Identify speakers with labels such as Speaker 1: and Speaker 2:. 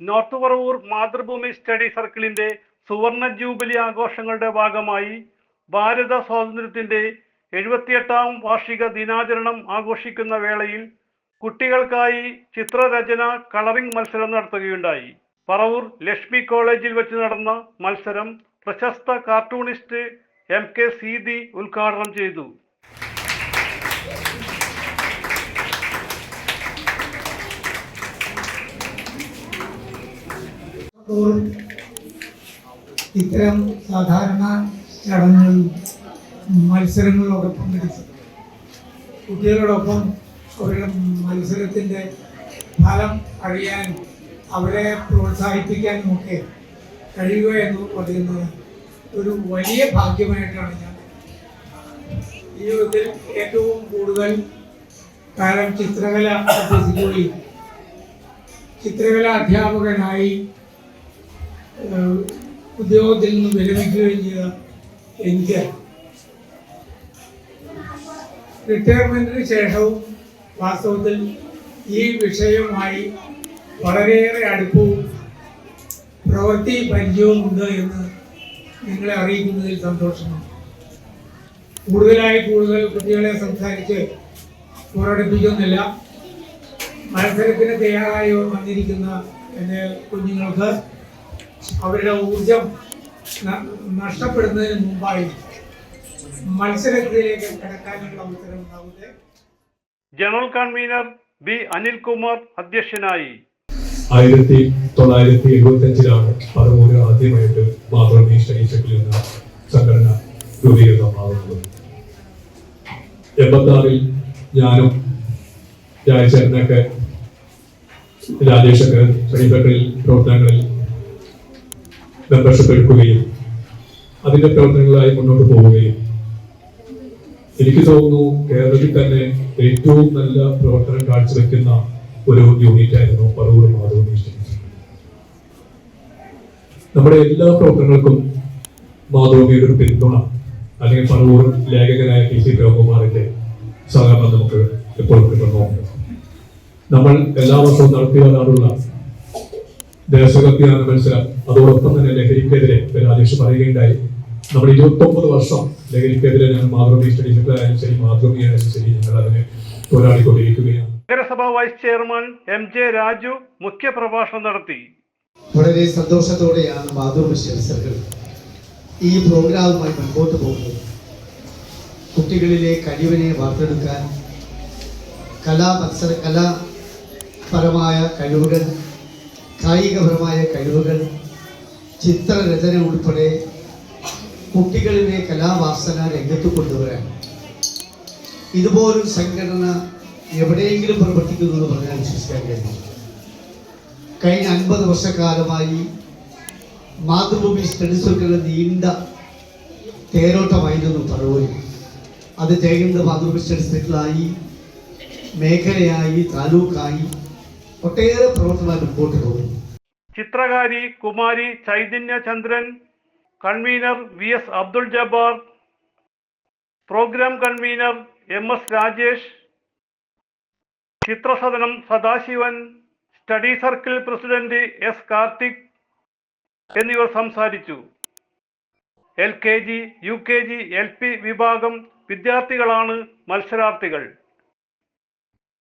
Speaker 1: North Paravur Mathrubhumi study സർക്കിളിന്റെ സുവർണ jubilee ആഘോഷങ്ങളുടെ ഭാഗമായി ഭാരത സ്വാതന്ത്ര്യത്തിന്റെ എഴുപത്തിയെട്ടാം വാർഷിക ദിനാചരണം ആഘോഷിക്കുന്ന വേളയിൽ കുട്ടികൾക്കായി ചിത്രരചന കളറിംഗ് മത്സരം നടത്തുകയുണ്ടായി. പറവൂർ ലക്ഷ്മി കോളേജിൽ വെച്ച് നടന്ന മത്സരം പ്രശസ്ത കാർട്ടൂണിസ്റ്റ് എം കെ സീതി ഉദ്ഘാടനം ചെയ്തു.
Speaker 2: തോറും ഇത്തരം സാധാരണ ചടങ്ങുകളിലും മത്സരങ്ങളിലൊക്കെ പങ്കെടുത്തു കുട്ടികളോടൊപ്പം അവരുടെ മത്സരത്തിന്റെ ഫലം അറിയാനും അവരെ പ്രോത്സാഹിപ്പിക്കാനും ഒക്കെ കഴിയുക എന്ന് പറയുന്നത് ഒരു വലിയ ഭാഗ്യമായിട്ടാണ് ഞാൻ ജീവിതത്തിൽ ഏറ്റവും കൂടുതൽ കാലം ചിത്രകല അഭ്യസിക്കുകയും ചിത്രകലാ അധ്യാപകനായി ഉദ്യോഗത്തിൽ നിന്ന് വിരമിക്കുകയും ചെയ്ത എനിക്ക് റിട്ടയർമെന്റിന് ശേഷവും വാസ്തവത്തിൽ ഈ വിഷയവുമായി വളരെയേറെ അടുപ്പവും പ്രവൃത്തി പരിചയവും ഉണ്ട് എന്ന് നിങ്ങളെ അറിയിക്കുന്നതിൽ സന്തോഷമുണ്ട്. കൂടുതലായി കൂടുതൽ കുട്ടികളെ സംസാരിച്ച് പുറടിപ്പിക്കുന്നില്ല മത്സരത്തിന് തയ്യാറായി വന്നിരിക്കുന്ന എന്റെ കുഞ്ഞുങ്ങൾക്ക് അവരുടെ ഊർജം നഷ്ടപ്പെടുന്നതിന് മുമ്പായി മത്സരത്തിലേക്ക് കടക്കാനുള്ള അവസരം ഉണ്ടാവുന്നത്
Speaker 1: ജനറൽ കൺവീനർ ബി അനിൽകുമാർ അധ്യക്ഷനായി.
Speaker 3: ആയിരത്തി തൊള്ളായിരത്തി എഴുപത്തി അഞ്ചിലാണ് പറവൂര് ആദ്യമായിട്ട് മാതൃഭൂമി സ്റ്റഡി സർക്കിൾ എന്ന സംഘടന രൂപീകൃതമാകുന്നത്. എൺപത്തി ആറിൽ ഞാനും രാജചേട്ടനൊക്കെ രാജേഷൊക്കെ സ്റ്റഡി സർക്കിളിൽ പ്രവർത്തനങ്ങളിൽ മെമ്പർഷിപ്പ് എടുക്കുകയും അതിന്റെ പ്രവർത്തനങ്ങളായി മുന്നോട്ട് പോവുകയും. എനിക്ക് തോന്നുന്നു കേരളത്തിൽ തന്നെ ഏറ്റവും നല്ല പ്രവർത്തനം കാഴ്ചവെക്കുന്ന ഒരു യൂണിറ്റ് ആയിരുന്നു പറവൂർ മാധവ നമ്മുടെ എല്ലാ പ്രവർത്തനങ്ങൾക്കും മാധവമിയുടെ ഒരു പിന്തുണ അല്ലെങ്കിൽ പറവൂർ ലേഖകനായ പി സി പ്രേമകുമാറിന്റെ സഹകരണം നമുക്ക് എപ്പോഴും കിട്ടുന്നുണ്ട്. നമ്മൾ എല്ലാ വർഷവും നടത്തി ദേശഭക്തിഗാന മത്സരം. അതോടൊപ്പം തന്നെ ലഹരിക്കെതിരെ രാജേഷ് പറയുകയുണ്ടായി. നമ്മൾ ഇരുപത്തൊമ്പത് വർഷം ലഹരിക്കെതിരെ ഞങ്ങൾ മാതൃഭൂമി സ്റ്റഡി സെന്ററായാലും ശരി മാതൃഭൂമിയായാലും ശരി ഞങ്ങൾ അതിനെ പോരാടിക്കൊണ്ടിരിക്കുകയാണ്.
Speaker 1: നഗരസഭാ vice chairman M J Raju മുഖ്യ പ്രഭാഷണം നടത്തി.
Speaker 4: വളരെ സന്തോഷത്തോടെയാണ് മാതൃഭൂമി സർക്കിൾ ഈ പ്രോഗ്രാമുമായി മുൻപോട്ട് പോകുന്നത്. കുട്ടികളിലെ കഴിവിനെ വാർത്തെടുക്കാൻ കലാ മത്സര കലാപരമായ കഴിവുകൾ കായികപരമായ കഴിവുകൾ ചിത്രരചന ഉൾപ്പെടെ കുട്ടികളിലെ കലാവാസന രംഗത്ത് കൊണ്ടുവരാൻ. ഇതുപോലൊരു സംഘടന എവിടെയെങ്കിലും പ്രവർത്തിക്കുന്നു എന്ന് പറഞ്ഞാൽ വിശ്വസിക്കാൻ കഴിയും കഴിഞ്ഞ അൻപത് വർഷക്കാലമായി മാതൃഭൂമി സ്റ്റഡി സർക്കിളിലെ നീണ്ട തേരോട്ടമായിരുന്നു പറവൂരിൽ അത് ചെയ്യുന്നത് മാതൃഭൂമി സ്റ്റഡി സർക്കിളായി മേഖലയായി താലൂക്കായി ഒട്ടേറെ പ്രവർത്തന റിപ്പോർട്ടുകൾ
Speaker 1: ചിത്രകാരി Kumari Chaitanya Chandran convener V S Abdul Jabbar program convener M S Rajesh Chithrasadanam Sadasivan study circle president S Karthik എന്നിവർ സംസാരിച്ചു. L K G U K G L P വിഭാഗം വിദ്യാർത്ഥികളാണ് മത്സരാർത്ഥികൾ.